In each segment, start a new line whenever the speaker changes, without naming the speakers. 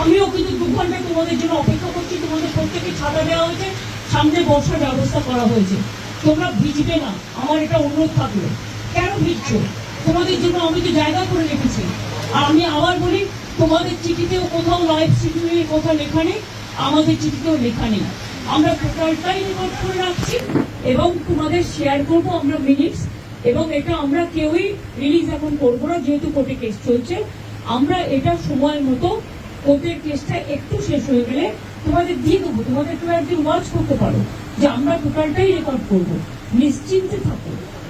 আমিও কিন্তু দু ঘণ্টা তোমাদের জন্য অপেক্ষা করছি। তোমাদের প্রত্যেকে ছাতা দেওয়া হয়েছে। সামনে বসার ব্যবস্থা করা হয়েছে। তোমরা ভিজবে না। আমার এটা অনুরোধ থাকল। কেন ভিজছো তোমাদের জন্য আমি তো জায়গা করে রেখেছি। আর আমি আবার বলি, তোমাদের চিঠিতেও কোথাও লাইভ শিডিউলের কথা লেখা নেই, আমাদের চিঠিতেও লেখা নেই। আমরা টোটালটাই রেকর্ড করে রাখছি এবং তোমাদের শেয়ার করব আমরা মিনিটস এবং এটা আমরা কেউই রিলিজ এখন করব না, যেহেতু কোর্টে কেস চলছে। আমরা এটা সময় মতো কোর্টের কেসটা একটু শেষ হয়ে গেলে তোমাদের দিয়ে দেবো। তোমাদের তোমরা একদিন ওয়াচ করতে পারো যে আমরা টোটালটাই রেকর্ড করব। নিশ্চিন্তে থাকো।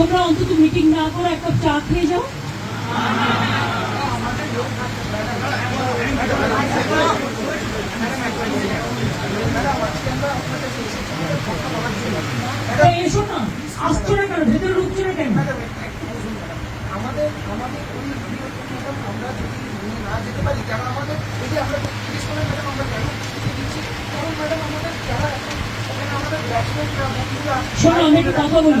তোমরা অন্তত মিটিং না করে এক কাপ চা খেয়ে যাও। এসো না আসছো না কেন? ভেতরে ঢুকছো না কেন?
আমাদের আমাদের ওই আমরা যদি না যেতে পারি কেন আমাদের এই যে আমরা জিজ্ঞেস করে ম্যাডাম আমরা কেন দিচ্ছি? কারণ ম্যাডাম আমাদের যারা এখন আমাদের ব্যাটসম্যানরা বন্ধুরা
শোনো আমি একটা কথা বলি।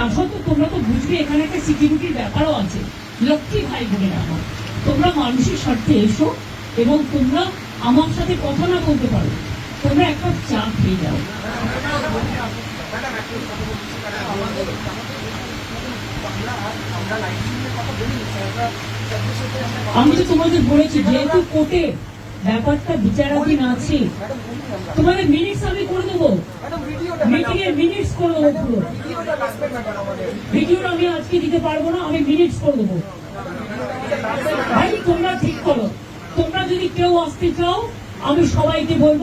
তা সত্ত্বেও তোমরা তো বুঝবে, এখানে একটা সিকিউরিটির ব্যাপারও আছে। লক্ষ্মী ভাই বোনেরা আমার, তোমরা মানুষের স্বার্থে এসো এবং তোমরা আমার সাথে কথা না বলতে পারো। তোমরা একটা চা খেয়ে যাও। আমি তো তোমাদের বলেছি, যেহেতু কোর্টে ব্যাপারটা বিচারাধীন আছে, তোমাদের মিনিটস আমি করে দেবো। মিটিং এর মিনিটস করে দেবো পুরো।
ভিডিওটা লাগবে ম্যাডাম আমাদের?
ভিডিওটা আমি আজকে দিতে পারব না আমি মিনিটস করে দেবো। ভাই তোমরা ঠিক করো। তোমরা যদি কেউ আসতে চাও আমি সবাইকে বলব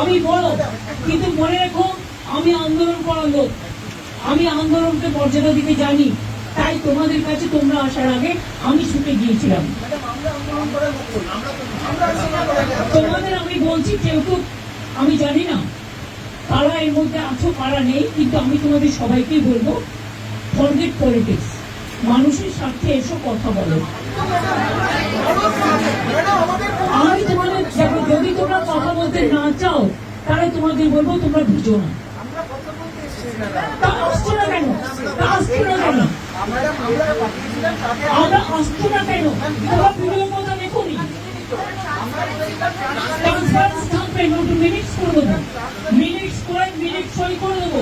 আমি বড়, কিন্তু মনে রেখো, আমি আন্দোলন লোক। আমি আন্দোলনকে মর্যাদা দিতে জানি, তাই তোমাদের কাছে তোমরা আসার আগে আমি ছুটে গিয়েছিলাম। তোমাদের আমি বলছি কেউ তো আমি জানি না কারা এর মধ্যে আছো কারা নেই, কিন্তু আমি তোমাদের সবাইকেই বলব ফরগেট পলিটিক্স মানুষের স্বার্থে এসো, কথা বলো। আমি তোমাদের বলতে না চাও তাহলে তোমাদের বলব তোমরা বুঝো না। তা আসছো না কেন? তা আসছো না কেন?
আমরা
আসছো না কেন? তোমরা কথা থাকবে মিনিটস করে দেবো। মিনিটস করে মিনিট সই করে দেবো।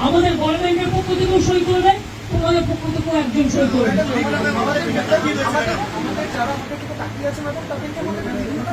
আমাদের গভর্নমেন্টের পক্ষ থেকেও সই করবে তোমাদের পক্ষ থেকেও একজন সই করবে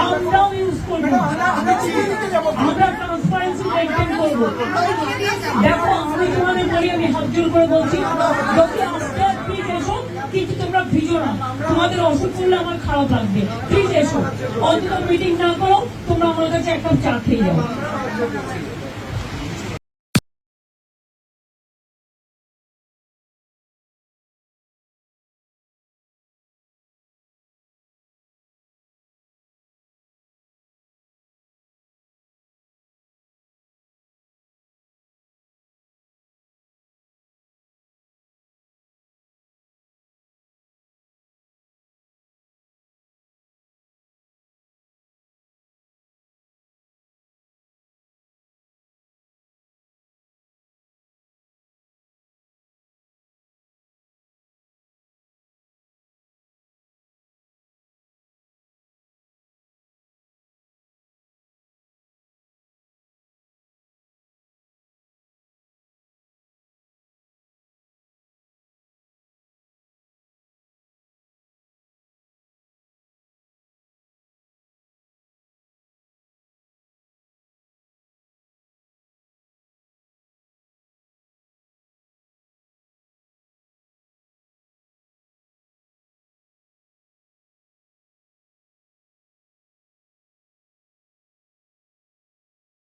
আমরাও ইউজ করব আমরা ট্রান্সপারেন্সি মেনটেন করব দেখো আমি তোমাদের বলি আমি হাত করে বলছি যদি আজকে প্লিজ এসো কিন্তু তোমরা ভিজো না তোমাদের অসুখ করলে আমার খারাপ লাগবে প্লিজ এসো অন্তত মিটিং না করো তোমরা আমার কাছে একটা চা খেয়ে যাও